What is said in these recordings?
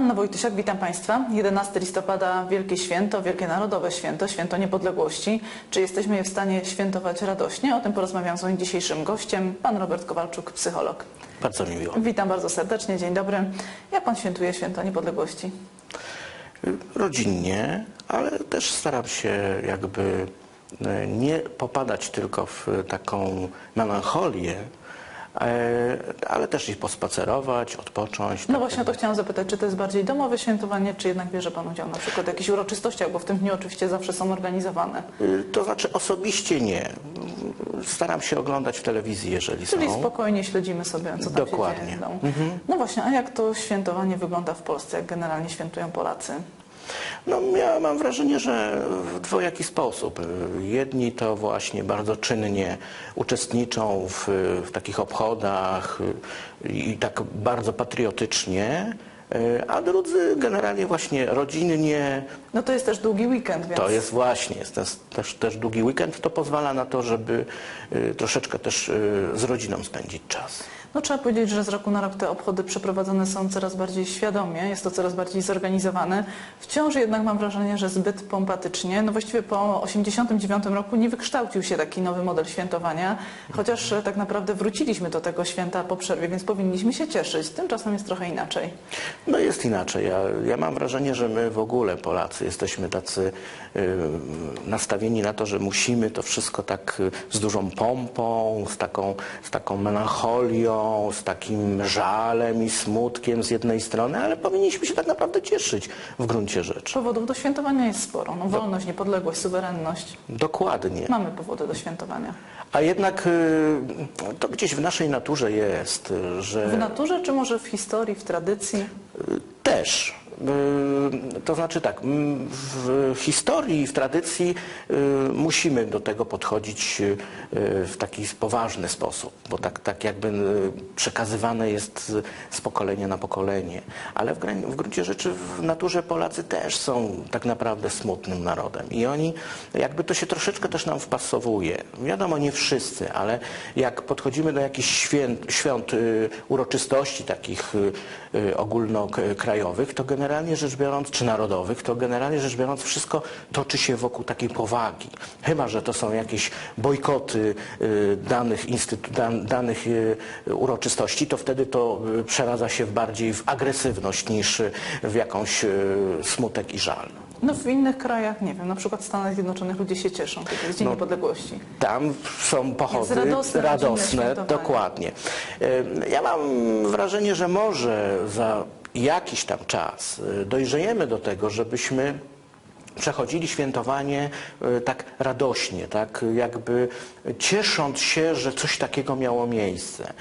Anna Wojtysiak, witam Państwa. 11 listopada Wielkie Święto, Wielkie Narodowe Święto, Święto Niepodległości. Czy jesteśmy je w stanie świętować radośnie? O tym porozmawiam z moim dzisiejszym gościem, pan Robert Kowalczuk, psycholog. Bardzo mi miło. Witam bardzo serdecznie, dzień dobry. Jak Pan świętuje Święto Niepodległości? Rodzinnie, ale też staram się jakby e, nie popadać tylko w taką melancholię, ale też i pospacerować, odpocząć. No tak właśnie to chciałam zapytać, czy to jest bardziej domowe świętowanie, czy jednak bierze Pan udział na przykład w jakichś uroczystościach, bo w tym dniu oczywiście zawsze są organizowane. Y, To znaczy osobiście nie. Staram się oglądać w telewizji, jeżeli Czyli są. spokojnie śledzimy sobie, co tam się Dokładnie. dzieje w domu. No właśnie, a jak to świętowanie wygląda w Polsce, jak generalnie świętują Polacy? No, ja mam wrażenie, że w dwojaki sposób. Jedni to właśnie bardzo czynnie uczestniczą w, w takich obchodach i tak bardzo patriotycznie, a drudzy generalnie właśnie rodzinnie. No to jest też długi weekend, więc... To jest właśnie, jest też, też, też długi weekend, to pozwala na to, żeby y, troszeczkę też y, z rodziną spędzić czas. No trzeba powiedzieć, że z roku na rok te obchody przeprowadzone są coraz bardziej świadomie, jest to coraz bardziej zorganizowane. Wciąż jednak mam wrażenie, że zbyt pompatycznie. No właściwie po 89 roku nie wykształcił się taki nowy model świętowania, chociaż e, tak naprawdę wróciliśmy do tego święta po przerwie, więc powinniśmy się cieszyć. Tymczasem jest trochę inaczej. No jest inaczej. Ja, ja mam wrażenie, że my w ogóle Polacy jesteśmy tacy y, nastawieni na to, że musimy to wszystko tak y, z dużą pompą, z taką, z taką melancholią, z takim żalem i smutkiem z jednej strony, ale powinniśmy się tak naprawdę cieszyć w gruncie rzeczy. Powodów do świętowania jest sporo. No, wolność, niepodległość, suwerenność. Dokładnie. Mamy powody do świętowania. A jednak y, to gdzieś w naszej naturze jest, y, że... W naturze, czy może w historii, w tradycji? Też. Y, To znaczy tak, w historii, w tradycji y, musimy do tego podchodzić y, w taki poważny sposób, bo tak, tak jakby przekazywane jest z pokolenia na pokolenie. Ale w, gruncie rzeczy w naturze Polacy też są tak naprawdę smutnym narodem i oni jakby to się troszeczkę też nam wpasowuje. Wiadomo, nie wszyscy, ale jak podchodzimy do jakichś świąt, y, uroczystości takich ogólnokrajowych, to generalnie rzecz biorąc, czy narodowych, to generalnie rzecz biorąc wszystko toczy się wokół takiej powagi. Chyba, że to są jakieś bojkoty y, danych, dan, danych y, uroczystości, to wtedy to y, przeradza się w bardziej w agresywność niż w jakąś smutek i żal. No w innych krajach, nie wiem, na przykład w Stanach Zjednoczonych ludzie się cieszą, kiedy jest Dzień No, Niepodległości. Tam są pochody radosne, radosne dokładnie. Ja mam wrażenie, że może za jakiś tam czas e, dojrzejemy do tego, żebyśmy przechodzili świętowanie e, tak radośnie, tak jakby ciesząc się, że coś takiego miało miejsce.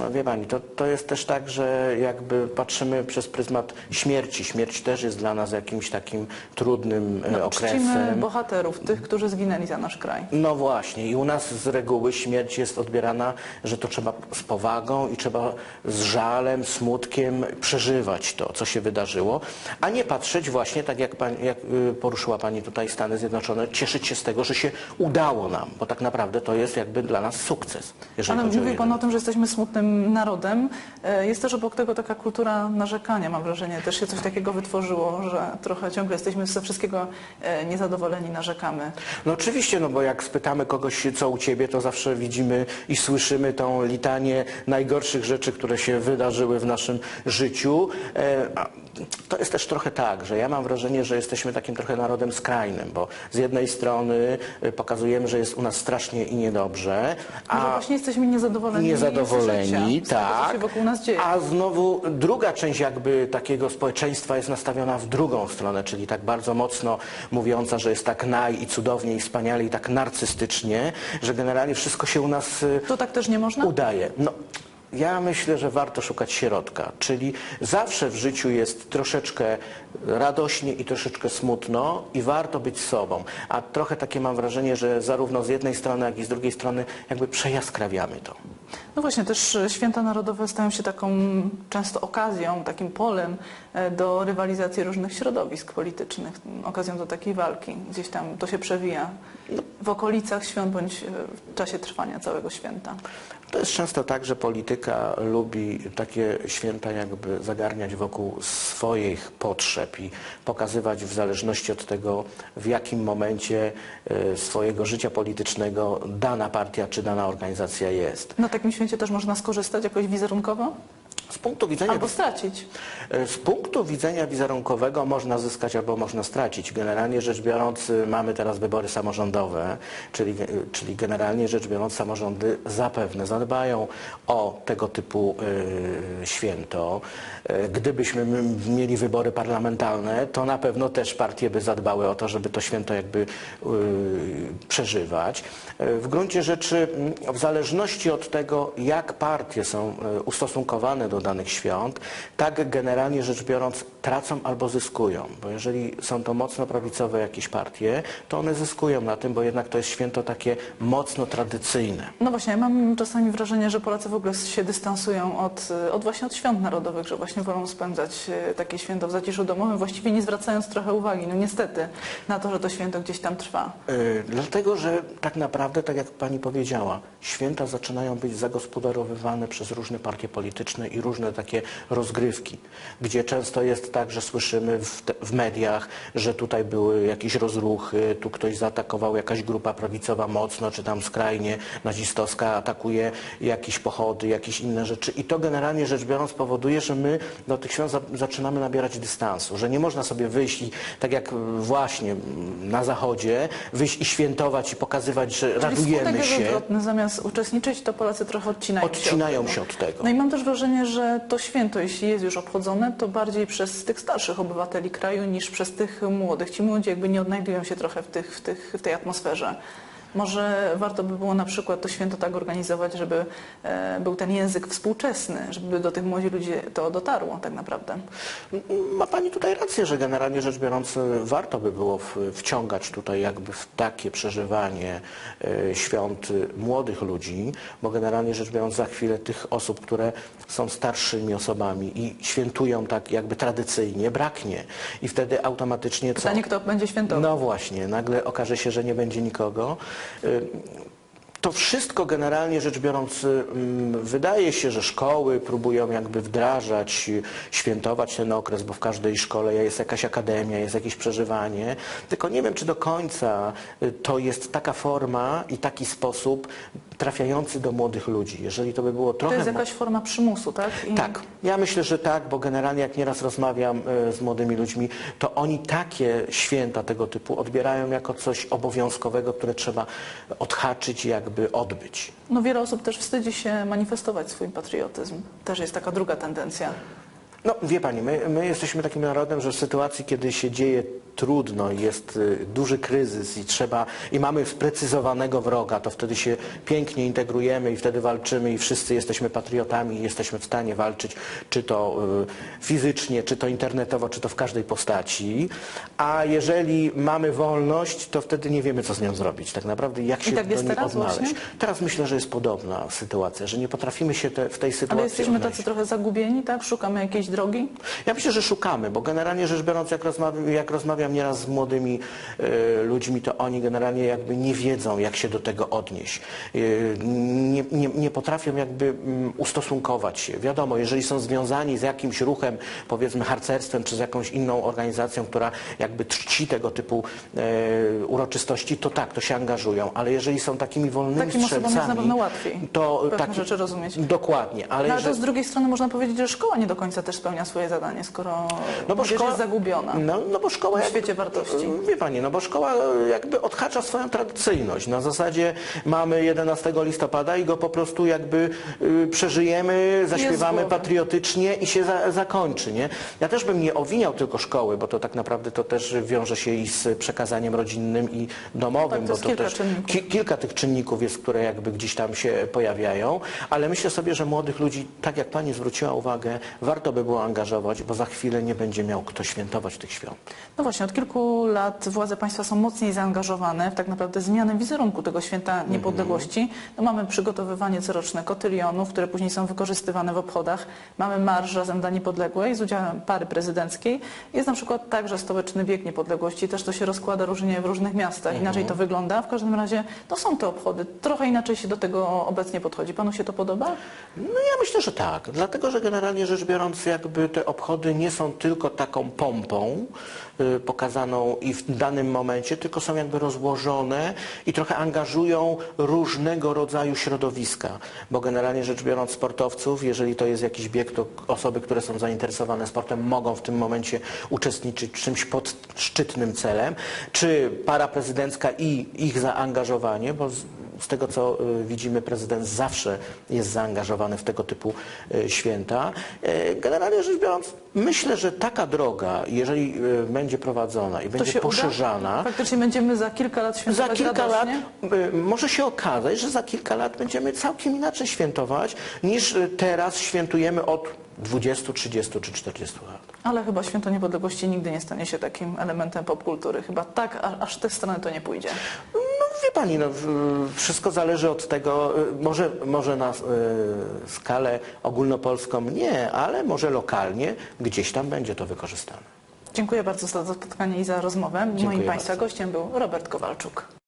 No, Wie Pani, to, to jest też tak, że jakby patrzymy przez pryzmat śmierci. Śmierć też jest dla nas jakimś takim trudnym e, No, okresem. bohaterów, tych, którzy zginęli za nasz kraj. No właśnie i u nas z reguły śmierć jest odbierana, że to trzeba z powagą i trzeba z żalem, smutkiem przeżywać to, co się wydarzyło, a nie patrzeć właśnie tak jak, pani, jak y, poruszyła Pani tutaj Stany Zjednoczone, cieszyć się z tego, że się udało nam, bo tak naprawdę to jest jakby dla nas sukces. Ale mówił Pan o tym, że jesteśmy smutnym narodem. E, Jest też obok tego taka kultura narzekania, mam wrażenie. Też się coś takiego wytworzyło, że trochę ciągle jesteśmy ze wszystkiego e, niezadowoleni, narzekamy. No oczywiście, no bo jak spytamy kogoś, co u Ciebie, to zawsze widzimy i słyszymy tą litanię najgorszych rzeczy, które się wydarzyły w naszym życiu. To jest też trochę tak, że ja mam wrażenie, że jesteśmy takim trochę narodem skrajnym, bo z jednej strony e, pokazujemy, że jest u nas strasznie i niedobrze, Może a właśnie jesteśmy niezadowoleni, niezadowoleni, życia, tak. co się wokół nas dzieje. A znowu druga część jakby takiego społeczeństwa jest nastawiona w drugą stronę, czyli tak bardzo mocno mówiąca, że jest tak naj i cudownie i wspaniale i tak narcystycznie, że generalnie wszystko się u nas y, To tak też nie można? udaje. No, ja myślę, że warto szukać środka, czyli zawsze w życiu jest troszeczkę radośnie i troszeczkę smutno i warto być sobą. A trochę takie mam wrażenie, że zarówno z jednej strony, jak i z drugiej strony jakby przejaskrawiamy to. No właśnie, też święta narodowe stają się taką często okazją, takim polem e, do rywalizacji różnych środowisk politycznych, okazją do takiej walki. Gdzieś tam to się przewija w okolicach świąt bądź e, w czasie trwania całego święta. To jest często tak, że polityka lubi takie święta jakby zagarniać wokół swoich potrzeb i pokazywać w zależności od tego, w jakim momencie e, swojego życia politycznego dana partia czy dana organizacja jest. Na takim święcie też można skorzystać jakoś wizerunkowo? Z punktu widzenia Albo stracić. E, Z punktu widzenia wizerunkowego można zyskać albo można stracić. Generalnie rzecz biorąc y, mamy teraz wybory samorządowe, czyli, y, czyli generalnie rzecz biorąc samorządy zapewne zadbają o tego typu y, święto. E, Gdybyśmy mieli wybory parlamentarne, to na pewno też partie by zadbały o to, żeby to święto jakby y, przeżywać. E, W gruncie rzeczy w zależności od tego, jak partie są e, ustosunkowane do danych świąt, tak generalnie rzecz biorąc tracą albo zyskują. Bo jeżeli są to mocno prawicowe jakieś partie, to one zyskują na tym, bo jednak to jest święto takie mocno tradycyjne. No właśnie, ja mam czasami wrażenie, że Polacy w ogóle się dystansują od, od właśnie od świąt narodowych, że właśnie wolą spędzać y, takie święto w zaciszu domowym, właściwie nie zwracając trochę uwagi, no niestety, na to, że to święto gdzieś tam trwa. Yy, Dlatego, że tak naprawdę, tak jak pani powiedziała, święta zaczynają być zagospodarowywane przez różne partie polityczne i różne takie rozgrywki, gdzie często jest tak, że słyszymy w, te, w mediach, że tutaj były jakieś rozruchy, tu ktoś zaatakował, jakaś grupa prawicowa mocno, czy tam skrajnie nazistowska atakuje jakieś pochody, jakieś inne rzeczy i to generalnie rzecz biorąc powoduje, że my do tych świąt za, zaczynamy nabierać dystansu, że nie można sobie wyjść i tak jak właśnie na zachodzie, wyjść i świętować i pokazywać, że Czyli radujemy się, odwrotny, zamiast uczestniczyć, to Polacy trochę odcinają, odcinają się się od od tego. tego. No i mam też wrażenie, że to święto, jeśli jest już obchodzone, to bardziej przez tych starszych obywateli kraju niż przez tych młodych. Ci młodzi jakby nie odnajdują się trochę w, tych, w, tych, w tej atmosferze. Może warto by było na przykład to święto tak organizować, żeby e, był ten język współczesny, żeby do tych młodzi ludzi to dotarło tak naprawdę. Ma Pani tutaj rację, że generalnie rzecz biorąc warto by było wciągać tutaj jakby w takie przeżywanie e, świąt młodych ludzi, bo generalnie rzecz biorąc za chwilę tych osób, które są starszymi osobami i świętują tak jakby tradycyjnie, braknie. I wtedy automatycznie co? Pytanie, kto będzie świętował? No właśnie, nagle okaże się, że nie będzie nikogo. Y, To wszystko generalnie rzecz biorąc, ym, wydaje się, że szkoły próbują jakby wdrażać, y, świętować ten okres, bo w każdej szkole jest jakaś akademia, jest jakieś przeżywanie. Tylko nie wiem, czy do końca y, to jest taka forma i taki sposób trafiający do młodych ludzi. Jeżeli to by było To trochę... jest mo- jakaś forma przymusu, tak? I tak, ja myślę, że tak, bo generalnie jak nieraz rozmawiam e, z młodymi ludźmi, to oni takie święta tego typu odbierają jako coś obowiązkowego, które trzeba odhaczyć i jakby odbyć. No wiele osób też wstydzi się manifestować swój patriotyzm. Też jest taka druga tendencja. No wie Pani, my, my jesteśmy takim narodem, że w sytuacji, kiedy się dzieje trudno, jest y, duży kryzys i trzeba, i mamy sprecyzowanego wroga, to wtedy się pięknie integrujemy i wtedy walczymy i wszyscy jesteśmy patriotami i jesteśmy w stanie walczyć, czy to y, fizycznie, czy to internetowo, czy to w każdej postaci. A jeżeli mamy wolność, to wtedy nie wiemy, co z nią zrobić. Tak naprawdę, jak się tak do niej teraz odnaleźć. właśnie? Teraz myślę, że jest podobna sytuacja, że nie potrafimy się te, w tej sytuacji Ale jesteśmy odnaleźć. tacy trochę zagubieni, tak? Szukamy jakiejś drogi? Ja myślę, że szukamy, bo generalnie rzecz biorąc, jak rozmawiam, jak rozmawiam nieraz z młodymi e, ludźmi, to oni generalnie jakby nie wiedzą, jak się do tego odnieść. E, nie, nie, nie potrafią jakby mm, ustosunkować się. Wiadomo, jeżeli są związani z jakimś ruchem, powiedzmy harcerstwem, czy z jakąś inną organizacją, która jakby czci tego typu e, uroczystości, to tak, to się angażują. Ale jeżeli są takimi wolnymi Takim osobom jest strzelcami, na pewno łatwiej to taki- rzeczy rozumieć. Dokładnie, ale, No, ale to z drugiej strony można powiedzieć, że szkoła nie do końca też spełnia swoje zadanie, skoro No bo szkoła jest zagubiona. No, no bo szkoła świecie wartości. Wie pani, no bo szkoła jakby odhacza swoją tradycyjność. Na zasadzie mamy 11 listopada i go po prostu jakby y, przeżyjemy, zaśpiewamy patriotycznie i się za, zakończy, nie? Ja też bym nie owiniał tylko szkoły, bo to tak naprawdę to też wiąże się i z przekazaniem rodzinnym i domowym, Tak, to bo to kilka też ki- kilka tych czynników jest, które jakby gdzieś tam się pojawiają, ale myślę sobie, że młodych ludzi, tak jak pani zwróciła uwagę, warto by było angażować, bo za chwilę nie będzie miał kto świętować tych świąt. No właśnie, właśnie od kilku lat władze państwa są mocniej zaangażowane w tak naprawdę zmianę wizerunku tego święta niepodległości. No, mamy przygotowywanie coroczne kotylionów, które później są wykorzystywane w obchodach. Mamy marsz Razem dla Niepodległej z udziałem pary prezydenckiej. Jest na przykład także stołeczny bieg niepodległości. Też to się rozkłada różnie w różnych miastach. Inaczej to wygląda. W każdym razie to są te obchody. Trochę inaczej się do tego obecnie podchodzi. Panu się to podoba? No ja myślę, że tak, dlatego że generalnie rzecz biorąc jakby te obchody nie są tylko taką pompą pokazaną i w danym momencie, tylko są jakby rozłożone i trochę angażują różnego rodzaju środowiska, bo generalnie rzecz biorąc sportowców, jeżeli to jest jakiś bieg, to osoby, które są zainteresowane sportem mogą w tym momencie uczestniczyć czymś pod szczytnym celem, czy para prezydencka i ich zaangażowanie, bo z, tego co y, widzimy, prezydent zawsze jest zaangażowany w tego typu y, święta. Y, Generalnie rzecz biorąc, myślę, że taka droga, jeżeli będzie prowadzona i To będzie poszerzana, uda? Faktycznie będziemy za kilka lat za świętować kilka lat radośnie? y, może się okazać, że za kilka lat będziemy całkiem inaczej świętować niż teraz świętujemy od 20, 30 czy 40 lat. Ale chyba Święto Niepodległości nigdy nie stanie się takim elementem popkultury. Chyba tak, aż w tę stronę to nie pójdzie. Wie pani, no, wszystko zależy od tego, y, może, może na y, skalę ogólnopolską nie, ale może lokalnie gdzieś tam będzie to wykorzystane. Dziękuję bardzo za spotkanie i za rozmowę. Dziękuję Moim Państwa bardzo. gościem był Robert Kowalczuk.